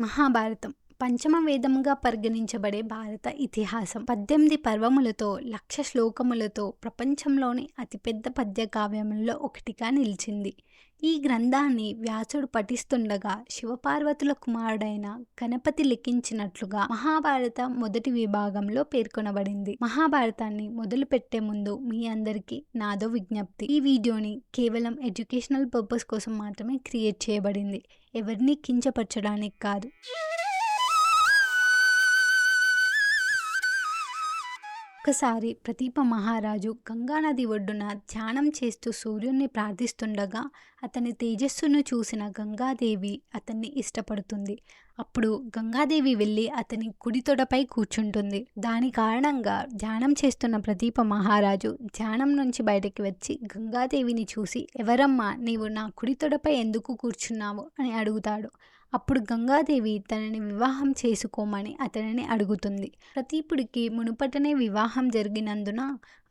మహాభారతం. పంచమ వేదముగా పరిగణించబడే భారత ఇతిహాసం. పద్దెనిమిది పర్వములతో లక్ష శ్లోకములతో ప్రపంచంలోని అతిపెద్ద పద్య కావ్యములలో ఒకటిగా నిలిచింది. ఈ గ్రంథాన్ని వ్యాసుడు పఠిస్తుండగా శివపార్వతుల కుమారుడైన గణపతి లిఖించినట్లుగా మహాభారత మొదటి విభాగంలో పేర్కొనబడింది. మహాభారతాన్ని మొదలు పెట్టే ముందు మీ అందరికీ నాదో విజ్ఞప్తి. ఈ వీడియోని కేవలం ఎడ్యుకేషనల్ పర్పస్ కోసం మాత్రమే క్రియేట్ చేయబడింది. ఎవరిని కించపరచడానికి కాదు. ఒకసారి ప్రతీప మహారాజు గంగానది ఒడ్డున ధ్యానం చేస్తూ సూర్యుణ్ణి ప్రార్థిస్తుండగా అతని తేజస్సును చూసిన గంగాదేవి అతన్ని ఇష్టపడుతుంది. అప్పుడు గంగాదేవి వెళ్ళి అతని కుడి తొడపై కూర్చుంటుంది. దాని కారణంగా ధ్యానం చేస్తున్న ప్రదీప మహారాజు ధ్యానం నుంచి బయటకి వచ్చి గంగాదేవిని చూసి ఎవరమ్మా నీవు నా కుడి తొడపై ఎందుకు కూర్చున్నావు? అని అడుగుతాడు. అప్పుడు గంగాదేవి తనని వివాహం చేసుకోమని అతనిని అడుగుతుంది. ప్రతీపుడికి మునుపటనే వివాహం జరిగినందున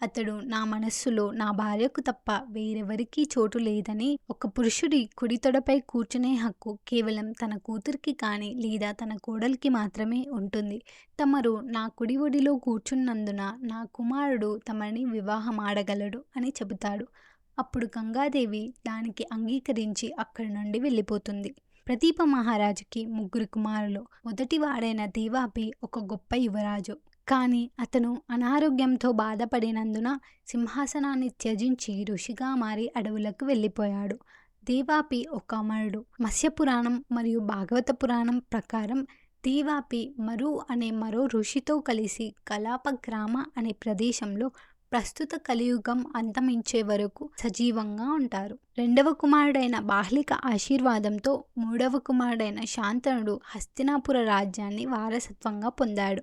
అతడు నా మనస్సులో నా భార్యకు తప్ప వేరెవరికీ చోటు లేదని ఒక పురుషుడి కుడితొడపై కూర్చునే హక్కు కేవలం తన కూతురికి కానీ లేదా తన కోడలికి మాత్రమే ఉంటుంది. తమరు నా కుడి ఒడిలో కూర్చున్నందున నా కుమారుడు తమని వివాహం ఆడగలడు అని చెబుతాడు. అప్పుడు గంగాదేవి దానికి అంగీకరించి అక్కడి నుండి వెళ్ళిపోతుంది. ప్రదీప మహారాజుకి ముగ్గురు కుమారులు. మొదటివాడైన దేవాపి ఒక గొప్ప యువరాజు. కానీ అతను అనారోగ్యంతో బాధపడినందున సింహాసనాన్ని త్యజించి ఋషిగా మారి అడవులకు వెళ్ళిపోయాడు. దేవాపి ఒక అమరుడు. మత్స్యపురాణం మరియు భాగవత పురాణం ప్రకారం దేవాపి మరు అనే మరో ఋషితో కలిసి కలాప గ్రామ అనే ప్రదేశంలో ప్రస్తుత కలియుగం అంతమించే వరకు సజీవంగా ఉంటారు. రెండవ కుమారుడైన బాహ్లిక ఆశీర్వాదంతో మూడవ కుమారుడైన శాంతనుడు హస్తినాపుర రాజ్యాన్ని వారసత్వంగా పొందాడు.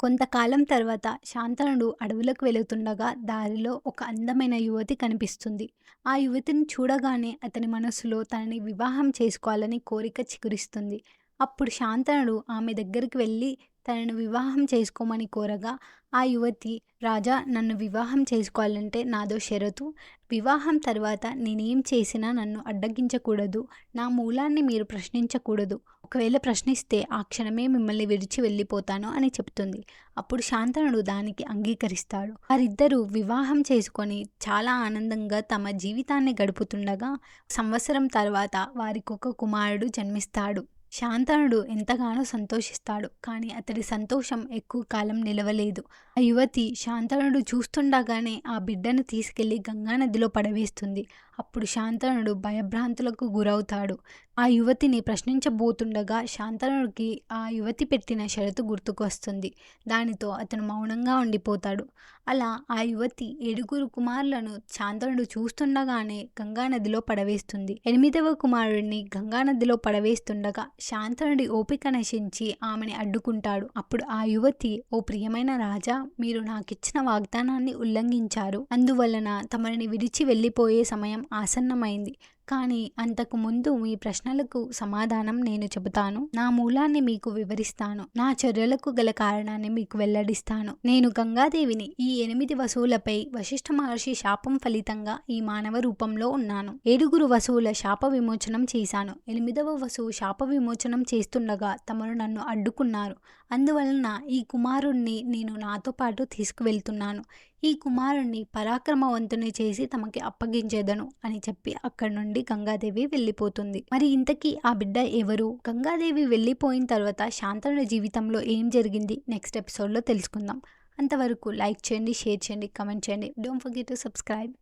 కొంతకాలం తర్వాత శాంతనుడు అడవులకు వెళుతుండగా దారిలో ఒక అందమైన యువతి కనిపిస్తుంది. ఆ యువతిని చూడగానే అతని మనసులో తనని వివాహం చేసుకోవాలని కోరిక చిగురిస్తుంది. అప్పుడు శాంతనుడు ఆమె దగ్గరికి వెళ్ళి తనను వివాహం చేసుకోమని కోరగా ఆ యువతి రాజా నన్ను వివాహం చేసుకోవాలంటే నాదో షరతు. వివాహం తర్వాత నేనేం చేసినా నన్ను అడ్డగించకూడదు. నా మూలాన్ని మీరు ప్రశ్నించకూడదు. ఒకవేళ ప్రశ్నిస్తే ఆ క్షణమే మిమ్మల్ని విడిచి వెళ్ళిపోతాను అని చెప్తుంది. అప్పుడు శాంతనుడు దానికి అంగీకరిస్తాడు. వారిద్దరూ వివాహం చేసుకొని చాలా ఆనందంగా తమ జీవితాన్ని గడుపుతుండగా సంవత్సరం తర్వాత వారికి ఒక కుమారుడు జన్మిస్తాడు. శాంతనుడు ఎంతగానో సంతోషిస్తాడు కానీ అతడి సంతోషం ఎక్కువ కాలం నిలవలేదు. ఆ యువతి శాంతనుడు చూస్తుండగానే ఆ బిడ్డను తీసుకెళ్ళి గంగానదిలో పడవేస్తుంది. అప్పుడు శాంతనుడు భయభ్రాంతులకు గురవుతాడు. ఆ యువతిని ప్రశ్నించబోతుండగా శాంతనుడికి ఆ యువతి పెట్టిన షరతు గుర్తుకొస్తుంది. దానితో అతను మౌనంగా ఉండిపోతాడు. అలా ఆ యువతి ఏడుగురు కుమారులను శాంతనుడు చూస్తుండగానే గంగానదిలో పడవేస్తుంది. ఎనిమిదవ కుమారుడిని గంగానదిలో పడవేస్తుండగా శాంతనుడి ఓపిక నశించి ఆమెని అడ్డుకుంటాడు. అప్పుడు ఆ యువతి ఓ ప్రియమైన రాజా మీరు నాకిచ్చిన వాగ్దానాన్ని ఉల్లంఘించారు. అందువలన తమని విడిచి వెళ్ళిపోయే సమయం ఆసన్నమైంది. కానీ అంతకు ముందు మీ ప్రశ్నలకు సమాధానం నేను చెబుతాను. నా మూలాన్ని మీకు వివరిస్తాను. నా చర్యలకు గల కారణాన్ని మీకు వెల్లడిస్తాను. నేను గంగాదేవిని ఈ ఎనిమిది వసువులపై వశిష్ఠ మహర్షి శాపం ఫలితంగా ఈ మానవ రూపంలో ఉన్నాను. ఏడుగురు వసువుల శాప విమోచనం చేశాను. ఎనిమిదవ వసువు శాప విమోచనం చేస్తుండగా తమను నన్ను అడ్డుకున్నారు. అందువలన ఈ కుమారుణ్ణి నేను నాతో పాటు తీసుకువెళ్తున్నాను. ఈ కుమారుణ్ణి పరాక్రమవంతుని చేసి తమకి అప్పగించేదను అని చెప్పి అక్కడి నుండి గంగాదేవి వెళ్ళిపోతుంది. మరి ఇంతకీ ఆ బిడ్డ ఎవరు? గంగాదేవి వెళ్ళిపోయిన తర్వాత శాంతను జీవితంలో ఏం జరిగింది? నెక్స్ట్ ఎపిసోడ్లో తెలుసుకుందాం. అంతవరకు లైక్ చేయండి షేర్ చేయండి కమెంట్ చేయండి. Don't forget to subscribe.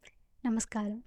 నమస్కారం.